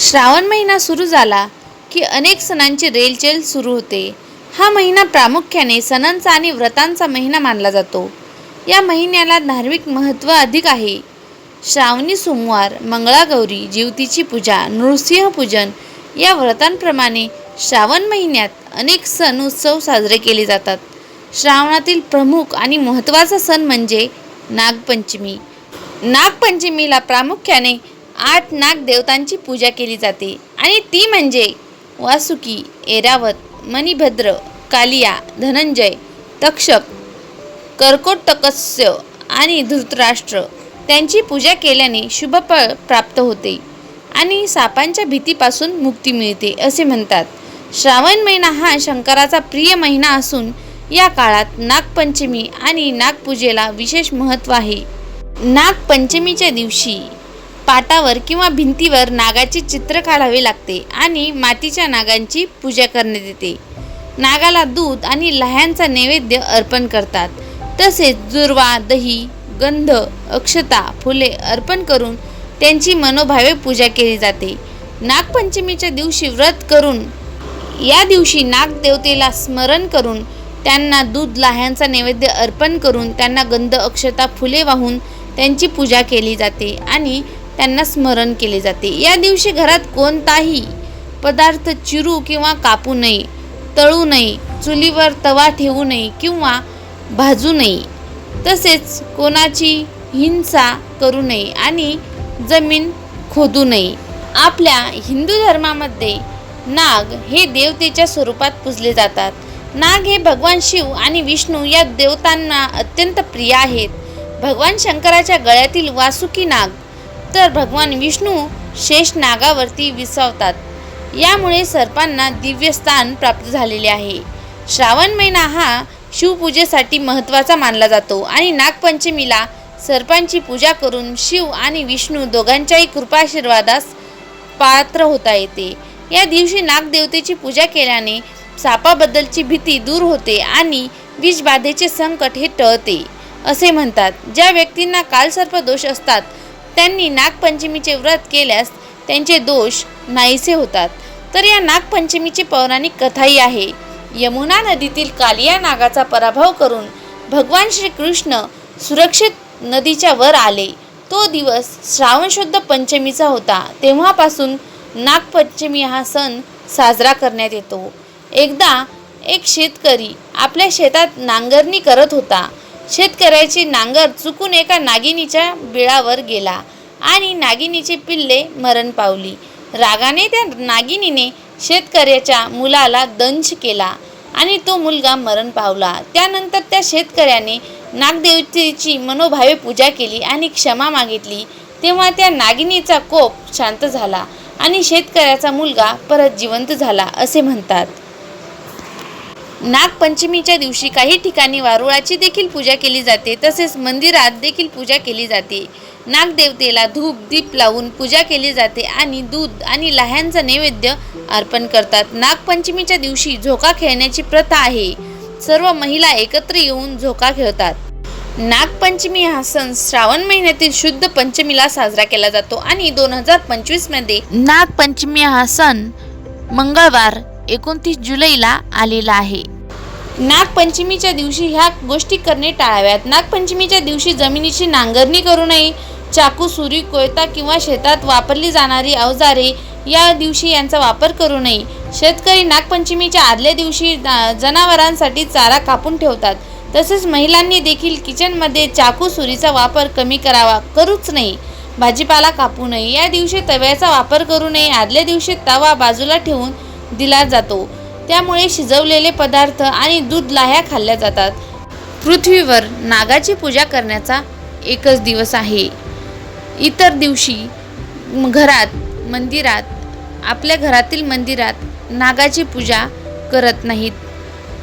श्रावण महिना सुरू झाला की अनेक सणांची रेलचेल सुरू होते. हा महिना प्रामुख्याने सणांचा आणि व्रतांचा महिना मानला जातो. या महिन्याला धार्मिक महत्त्व अधिक आहे. श्रावणी सोमवार मंगळागौरी जीवतीची पूजा नृसिंह पूजन या व्रतांप्रमाणे श्रावण महिन्यात अनेक सण उत्सव साजरे केले जातात. श्रावणातील प्रमुख आणि महत्त्वाचा सण म्हणजे नागपंचमी. नागपंचमीला प्रामुख्याने आठ नाग देवतांची पूजा केली जाते. आणि ती म्हणजे वासुकी ऐरावत मणिभद्र कालिया धनंजय तक्षक कर्कोटकस्य आणि धृतराष्ट्र त्यांची पूजा केल्याने शुभफळ प्राप्त होते. आणि सापांच्या भीतीपासून मुक्ती मिळते असे म्हणतात. श्रावण महिना हा शंकराचा प्रिय महिना असून या काळात नागपंचमी आणि नागपूजेला विशेष महत्त्व आहे. नागपंचमीच्या दिवशी पाटावर किंवा भिंतीवर नागाचे चित्र काढावे लागते आणि मातीच्या नागांची पूजा करण्यात येते. नागाला दूध आणि लह्यांचा नैवेद्य अर्पण करतात. तसेच दुर्वा दही गंध अक्षता फुले अर्पण करून त्यांची मनोभावे पूजा केली जाते. नागपंचमीच्या दिवशी व्रत करून या दिवशी नागदेवतेला स्मरण करून त्यांना दूध लाह्यांचा नैवेद्य अर्पण करून त्यांना गंध अक्षता फुले वाहून त्यांची पूजा केली जाते आणि त्यांना स्मरण केले जाते. या दिवशी घरात कोणताही पदार्थ चिरू किंवा कापू नये तळू नये चुलीवर तवा ठेवू नये किंवा भाजू नये. तसेच कोणाची हिंसा करू नये आणि जमीन खोदू नये. आपल्या हिंदू धर्मामध्ये नाग हे देवतेच्या स्वरूपात पूजले जातात. नाग हे भगवान शिव आणि विष्णू या देवतांना अत्यंत प्रिय आहेत. भगवान शंकराच्या गळ्यातील वासुकी नाग तर भगवान विष्णू शेष नागावरती विसावतात. यामुळे सर्पांना दिव्य स्थान प्राप्त झालेले आहे. श्रावण महिना हा शिवपूजेसाठी महत्त्वाचा मानला जातो आणि नागपंचमीला सर्पांची पूजा करून शिव आणि विष्णू दोघांच्याही कृपाशीर्वादास पात्र होता येते. या दिवशी नागदेवतेची पूजा केल्याने सापाबद्दलची भीती दूर होते आणि विषबाधेचे संकट हे टळते असे म्हणतात. ज्या व्यक्तींना कालसर्प दोष असतात त्यांनी नागपंचमीचे व्रत केल्यास त्यांचे दोष नाहीसे होतात. तर या नागपंचमीची पौराणिक कथाही आहे. यमुना नदीतील कालिया नागाचा पराभव करून भगवान श्रीकृष्ण सुरक्षित नदीच्या वर आले. तो दिवस श्रावण शुद्ध पंचमीचा होता. तेव्हापासून नागपंचमी हा सण साजरा करण्यात येतो. एकदा एक शेतकरी आपल्या शेतात नांगरणी करत होता. शेतकऱ्याची नांगर चुकून एका नागिनीच्या बिळावर गेला आणि नागिनीचे पिल्ले मरण पावली. रागाने त्या नागिनीने शेतकऱ्याच्या मुलाला दंश केला आणि तो मुलगा मरण पावला. त्यानंतर त्या शेतकऱ्याने नागदेवतेची मनोभावे पूजा केली आणि क्षमा मागितली. तेव्हा त्या नागिनीचा कोप शांत झाला आणि शेतकऱ्याचा मुलगा परत जिवंत झाला असे म्हणतात. नागपंचमीच्या दिवशी काही ठिकाणी वारुळाची देखील पूजा केली जाते तसेच मंदिरात देखील पूजा केली जाते. नागदेवतेला धूप दीप लावून पूजा केली जाते आणि दूध आणि लाह्यांचा नैवेद्य अर्पण करतात. नागपंचमीच्या दिवशी झोका खेळण्याची प्रथा आहे. सर्व महिला एकत्र येऊन झोका खेळतात. नागपंचमी हा सण श्रावण महिन्यातील शुद्ध पंचमीला साजरा केला जातो आणि दोन हजार पंचवीसमध्ये नागपंचमी हा सण मंगळवार एकोणतीस जुलैला आलेला आहे. नागपंचमीच्या दिवशी ह्या गोष्टी करणे टाळाव्यात. नागपंचमीच्या दिवशी जमिनीची नांगरणी करू नये. चाकू सुरी कोयता किंवा शेतात वापरली जाणारी अवजारे या दिवशी यांचा वापर करू नये. शेतकरी नागपंचमीच्या आदल्या दिवशी जनावरांसाठी चारा कापून ठेवतात. तसेच महिलांनी देखील किचनमध्ये चाकू सुरीचा वापर कमी करावा करूच नाही भाजीपाला कापू नये. या दिवशी तव्याचा वापर करू नये. आदल्या दिवशी तवा बाजूला ठेवून दिला जातो. त्यामुळे शिजवलेले पदार्थ आणि दूध लाह्या खाल्ल्या जातात. पृथ्वीवर नागाची पूजा करण्याचा एकच दिवस आहे. इतर दिवशी घरात मंदिरात आपल्या घरातील मंदिरात नागाची पूजा करत नाहीत.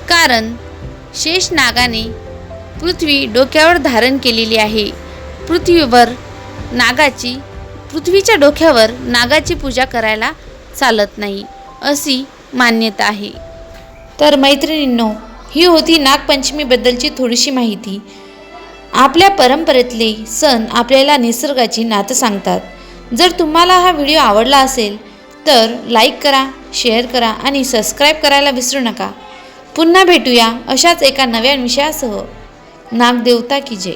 कारण शेष नागाने पृथ्वी डोक्यावर धारण केलेली आहे. पृथ्वीवर नागाची पृथ्वीच्या डोक्यावर नागाची पूजा करायला चालत नाही. अशी मान्यता आहे. तर मैत्रिणींनो ही होती नागपंचमीबद्दलची थोडीशी माहिती. आपल्या परंपरेतले सण आपल्याला निसर्गाची नातं सांगतात. जर तुम्हाला हा व्हिडिओ आवडला असेल तर लाईक करा शेअर करा आणि सबस्क्राईब करायला विसरू नका. पुन्हा भेटूया अशाच एका नव्या विषयासह. नागदेवता की जय.